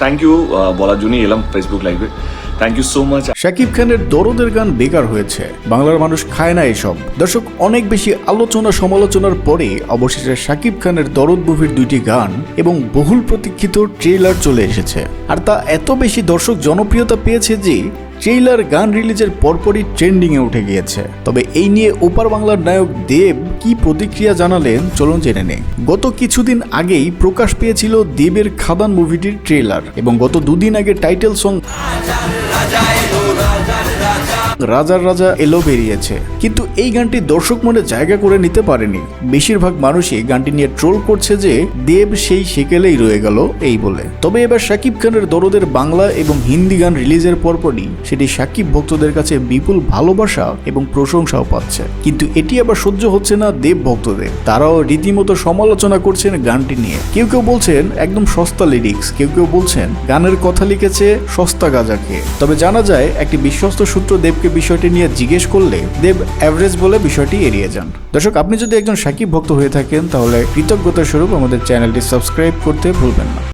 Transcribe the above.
Thank you বলার জন্যই এলাম ফেসবুক লাইভে thank you so much Shakib খানের দরদের গান বেকার হয়েছে। বাংলার মানুষ খায় না এসব। দর্শক, অনেক বেশি আলোচনা সমালোচনার পরে অবশেষে শাকিব খানের দরদ মুভির দুইটি গান এবং বহুল প্রতীক্ষিত ট্রেলার চলে এসেছে। আর তা এত বেশি দর্শক জনপ্রিয়তা পেয়েছে যে ট্রেইলার গান রিলিজের পরপরই ট্রেন্ডিংয়ে উঠে গিয়েছে। তবে এই নিয়ে ওপার বাংলার নায়ক দেব কি প্রতিক্রিয়া জানালেন, চলুন জেনে নেই। গত কিছুদিন আগেই প্রকাশ পেয়েছিল দেবের খাদান মুভিটির ট্রেলার এবং গত দুদিন আগে টাইটেল সং রাজার রাজা এলো বেরিয়েছে। কিন্তু এই গানটি দর্শক মনে জায়গা করে নিতে পারেনি। বেশিরভাগ মানুষই গানটি নিয়ে ট্রোল করছে যে, দেব সেই সেকেলেই রয়ে গেল এই বলে। তবে এবার শাকিব খানের দরদের বাংলা এবং হিন্দি গান রিলিজের পরপরই সেটি শাকিব ভক্তদের কাছে বিপুল ভালোবাসা এবং প্রশংসাও পাচ্ছে। কিন্তু এটি আবার সহ্য হচ্ছে না দেব ভক্তদের। তারাও রীতিমতো সমালোচনা করছেন গানটি নিয়ে। কেউ কেউ বলছেন, একদম সস্তা লিরিক্স কেউ কেউ বলছেন, গানের কথা লিখেছে সস্তা গাজা খেয়ে তবে জানা যায়, একটি বিশ্বস্ত সূত্র দেবকে বিষয়টি নিয়ে জিজ্ঞেস করলে দেব অ্যাভারেজ বলে বিষয়টি এড়িয়ে যান। দর্শক, আপনি যদি একজন সাকিব ভক্ত হয়ে থাকেন, তাহলে কৃতজ্ঞতা স্বরূপ আমাদের চ্যানেলটি সাবস্ক্রাইব করতে ভুলবেন না।